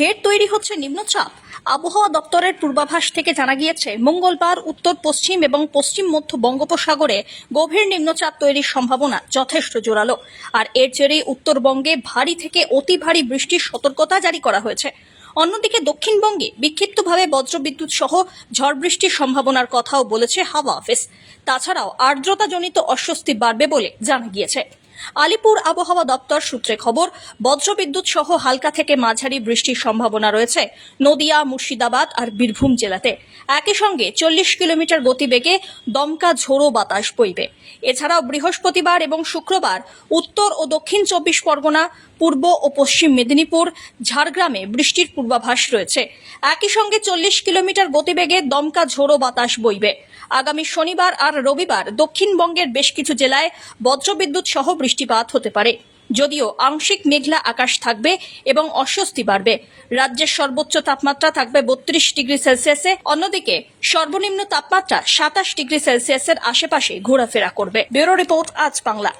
ফের তৈরি হচ্ছে নিম্নচাপ। আবহাওয়া দপ্তরের পূর্বাভাস থেকে জানা গিয়েছে, মঙ্গলবার উত্তর, পশ্চিম এবং পশ্চিম মধ্য বঙ্গোপসাগরে গভীর নিম্নচাপ তৈরির সম্ভাবনা যথেষ্ট জোরালো। আর এর জেরেই উত্তরবঙ্গে ভারী থেকে অতি ভারী বৃষ্টির সতর্কতা জারি করা হয়েছে। অন্যদিকে দক্ষিণবঙ্গে বিক্ষিপ্তভাবে বজ্রবিদ্যুৎ সহ ঝড় বৃষ্টির সম্ভাবনার কথাও বলেছে হাওয়া অফিস। তাছাড়াও আর্দ্রতাজনিত অস্বস্তি বাড়বে বলে জানা গিয়েছে। আলিপুর আবহাওয়া দপ্তর সূত্রে খবর, বজ্রবিদ্যুৎ সহ হালকা থেকে মাঝারি বৃষ্টির সম্ভাবনা রয়েছে নদিয়া, মুর্শিদাবাদ আর বীরভূম জেলাতে। একই সঙ্গে চল্লিশ কিলোমিটার গতিবেগে দমকা ঝোড়ো বাতাস বইবে। এছাড়াও বৃহস্পতিবার এবং শুক্রবার উত্তর ও দক্ষিণ চব্বিশ পরগনা, পূর্ব ও পশ্চিম মেদিনীপুর, ঝাড়গ্রামে বৃষ্টির পূর্বাভাস রয়েছে। একই সঙ্গে চল্লিশ কিলোমিটার গতিবেগে দমকা ঝোড়ো বাতাস বইবে। আগামী শনিবার আর রবিবার দক্ষিণবঙ্গের বেশ কিছু জেলায় বজ্রবিদ্যুৎ সহ বৃষ্টিপাত হতে পারে। যদিও আংশিক মেঘলা আকাশ থাকবে এবং অস্বস্তি বাড়বে। রাজ্যের সর্বোচ্চ তাপমাত্রা থাকবে বত্রিশ ডিগ্রি সেলসিয়াসে। অন্যদিকে সর্বনিম্ন তাপমাত্রা সাতাশ ডিগ্রি সেলসিয়াসের আশেপাশে ঘোরাফেরা করবে। ব্যুরো রিপোর্ট আজ বাংলা।